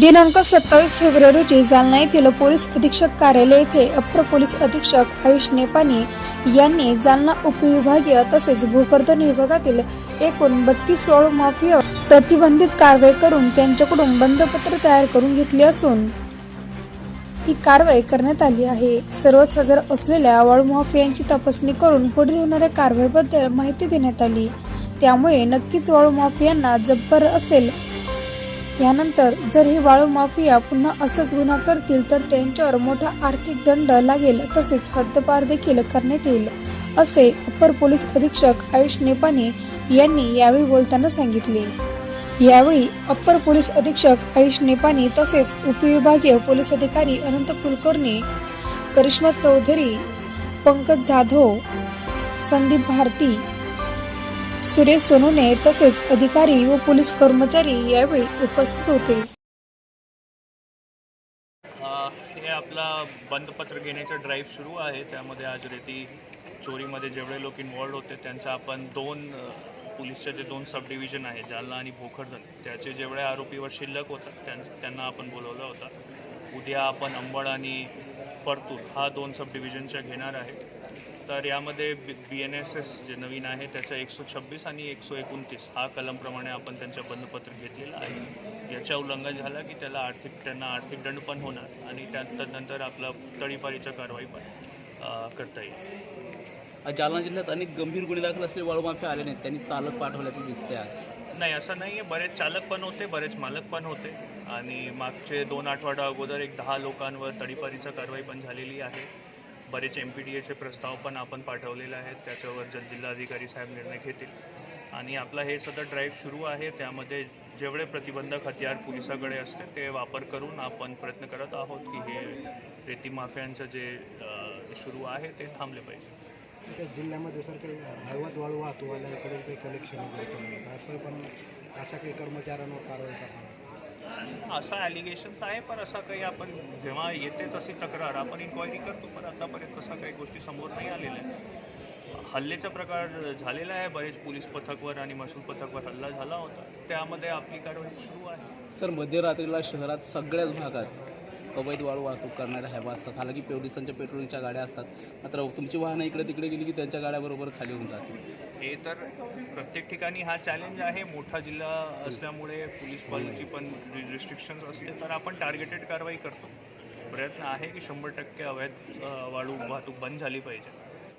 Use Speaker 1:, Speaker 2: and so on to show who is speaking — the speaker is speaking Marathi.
Speaker 1: दिनांक सत्तावीस फेब्रुवारी रोजी जालना येथील पोलीस अधीक्षक कार्यालय येथे अप्पर पोलीस अधीक्षक आयुष नेपाने यांनी जालना उपविभागीय तसेच भूकर्दन विभागातील एकूण बत्तीस सोळ माफिया प्रतिबंधित कारवाई करून त्यांच्याकडून बंदपत्र तयार करून घेतले असून ही कारवाई करण्यात आली आहे. सर्वच हजर असलेल्या वाळू माफियांची तपासणी करून पुढील होणाऱ्या कारवाईबद्दल माहिती देण्यात आली. त्यामुळे नक्कीच वाळू माफियांना जब्बर असेल यानंतर जर हे वाळू माफिया पुन्हा असंच गुन्हा करतील तर त्यांच्यावर मोठा आर्थिक दंड लागेल तसेच हद्दपार देखील करण्यात येईल असे अप्पर पोलीस अधीक्षक आयुष नेपाने यांनी यावेळी बोलताना सांगितले. यावेळी अप्पर पोलीस अधीक्षक आयुष नेपाने तसेच उपविभागीय पोलीस अधिकारी अनंत कुलकर्णी करिश्मा चौधरी पंकज जाधव संदीप भारती सुरेश सोनूने तसेच अधिकारी व पोलीस कर्मचारी यावेळी उपस्थित होते.
Speaker 2: हे आपला बंदपत्र घेण्याचा ड्राईव्ह सुरू आहे. त्यामध्ये आज रेती चोरीमध्ये जेवढे लोक इन्वॉल्ड होते त्यांचा आपण दोन पोलीसचे जे दोन सब डिव्हिजन आहे जालना आणि भोकरदन त्याचे जेवढे आरोपीवर शिल्लक होतात त्यां त्यांना आपण बोलवलं होता. उद्या आपण अंबड आणि परतूर हा दोन सब डिव्हिजनच्या घेणार आहे. तर यामध्ये B B N S S जे नवीन आहे त्याचं एकशे छब्बीस आणि एकशे एकोणतीस हा कलमप्रमाणे आपण त्यांचं बंदपत्र घेतलेलं आहे. याच्या उल्लंघन झालं की त्याला आर्थिक त्यांना आर्थिक दंड पण होणार आणि त्यानंतर आपलं तडीपारीचं कारवाई पण करता येईल.
Speaker 3: जालना जिल्ह्यात अनेक गंभीर गुन्हे दाखल असलेले वाळूमाफी आले नाहीत. त्यांनी चालक पाठवल्याचं दिसते आज.
Speaker 2: नाही असं नाही आहे बरेच चालक पण होते बरेच मालक पण होते. आणि मागचे दोन आठवडा अगोदर एक दहा लोकांवर तडीपारीचं कारवाई पण झालेली आहे. बरेच एम पी डी एचे प्रस्ताव पण आपण पाठवलेले आहेत. त्याच्यावर जल जिल्हाधिकारी साहेब निर्णय घेतील. आणि आपला हे सध्या ड्राईव्ह सुरू आहे. त्यामध्ये जेवढे प्रतिबंधक हत्यार पोलिसाकडे असते ते वापर करून आपण प्रयत्न करत आहोत की हे रेती माफियांचं जे सुरू आहे ते थांबले पाहिजे.
Speaker 4: जिल्ह्यामध्ये सर काही हळवद वाळू वाहतूक काही कलेक्शन वगैरे असं पण अशा काही कर्मचाऱ्यांवर कारवाई करणार
Speaker 2: असा ॲलिगेशन्स आहे पण असा काही आपण जेव्हा येते तशी तक्रार. आपण इन्क्वायरी करतो पण आतापर्यंत तसा काही गोष्टी समोर नाही आलेल्या आहेत. हल्लेचा प्रकार झालेला आहे. बरेच पोलीस पथकवर आणि महसूल पथकवर हल्ला झाला होता. त्यामध्ये आपली कारवाई सुरू आहे.
Speaker 3: सर मध्यरात्रीला शहरात सगळ्याच भागात अवैध वाळू वाहतूक करणाऱ्या हॅवा असतात हालाकी पोलिसांच्या पेट्रोलिंगच्या गाड्या असतात. मात्र तुमची वाहनं इकडे तिकडे गेली की त्यांच्या गाड्याबरोबर खाली होऊन जातील.
Speaker 2: हे तर प्रत्येक ठिकाणी हा चॅलेंज आहे. मोठा जिल्हा असल्यामुळे पोलीस पालची पण रिस्ट्रिक्शन्स असते तर आपण टार्गेटेड कारवाई करतो. प्रयत्न आहे की शंभर टक्के अवैध वाळू वाहतूक बंद झाली पाहिजे.